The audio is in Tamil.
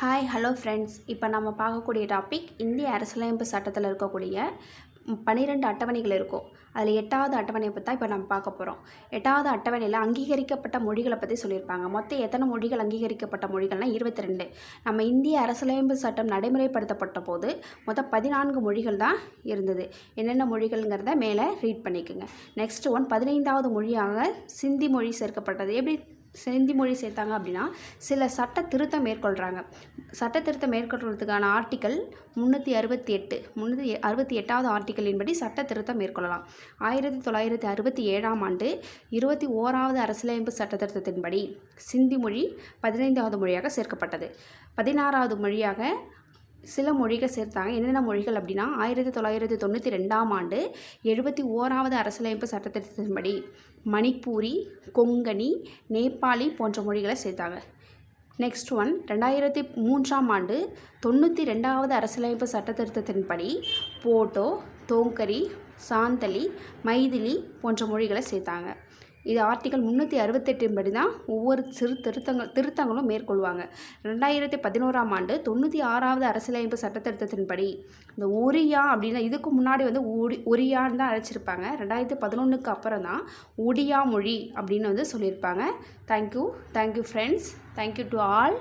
ஹாய் ஹலோ ஃப்ரெண்ட்ஸ் இப்போ நம்ம பார்க்கக்கூடிய டாபிக் இந்திய அரசியலமைப்பு சட்டத்தில் இருக்கக்கூடிய பன்னிரெண்டு அட்டவணைகள் இருக்கும். அதில் எட்டாவது அட்டவணையை பற்றி தான் இப்போ நம்ம பார்க்க போகிறோம் எட்டாவது அட்டவணையில் அங்கீகரிக்கப்பட்ட மொழிகளை பற்றி சொல்லியிருப்பாங்க. மொத்தம் எத்தனை மொழிகள் அங்கீகரிக்கப்பட்ட மொழிகள்னால் இருபத்தி ரெண்டு நம்ம இந்திய அரசியலமைப்பு சட்டம் நடைமுறைப்படுத்தப்பட்ட போது மொத்தம் பதினான்கு மொழிகள் தான் இருந்தது. என்னென்ன மொழிகள்ங்கிறத மேலே ரீட் பண்ணிக்கோங்க. நெக்ஸ்ட் ஒன் பதினைந்தாவது மொழியாக சிந்தி மொழி சேர்க்கப்பட்டது. எப்படி சிந்தி மொழி சேர்த்தாங்க அப்படின்னா சில சட்ட திருத்தம் மேற்கொள்கிறாங்க சட்ட திருத்தம் மேற்கொள்கிறதுக்கான ஆர்டிக்கல் முந்நூற்றி அறுபத்தி எட்டு முந்நூற்றி அறுபத்தி எட்டாவது ஆர்டிக்கலின்படி சட்ட திருத்தம் மேற்கொள்ளலாம். ஆயிரத்தி தொள்ளாயிரத்தி அறுபத்தி ஏழாம் ஆண்டு இருபத்தி ஓராவது அரசியலமைப்பு சட்ட திருத்தத்தின்படி சிந்தி மொழி பதினைந்தாவது மொழியாக சேர்க்கப்பட்டது. பதினாறாவது மொழியாக சில மொழிகள் சேர்த்தாங்க. என்னென்ன மொழிகள் அப்படின்னா ஆயிரத்தி தொள்ளாயிரத்தி தொண்ணூற்றி ரெண்டாம் ஆண்டு எழுபத்தி ஓராவது அரசியலமைப்பு சட்டத்திட்டத்தின்படி மணிப்பூரி கொங்கணி நேபாளி போன்ற மொழிகளை சேர்த்தாங்க. நெக்ஸ்ட் ஒன் ரெண்டாயிரத்தி மூன்றாம் ஆண்டு தொண்ணூற்றி ரெண்டாவது அரசியலமைப்பு சட்டத்திருத்தத்தின்படி போட்டோ தோங்கரி சாந்தலி மைதிலி போன்ற மொழிகளை சேர்த்தாங்க. இது ஆர்டிகல் முந்நூற்றி அறுபத்தெட்டின் படி தான் ஒவ்வொரு சிறு திருத்தங்கள் திருத்தங்களும் மேற்கொள்வாங்க. ரெண்டாயிரத்தி பதினோராம் ஆண்டு தொண்ணூற்றி ஆறாவது அரசியலமைப்பு சட்டத்திருத்தத்தின்படி இந்த ஒரியா அப்படின்னா இதுக்கு முன்னாடி வந்து ஒடி ஒரியான்னு தான் அழைச்சிருப்பாங்க. ரெண்டாயிரத்தி பதினொன்றுக்கு அப்புறம் தான் ஒடியா மொழி அப்படின்னு வந்து சொல்லியிருப்பாங்க. Thank you thank you friends thank you to all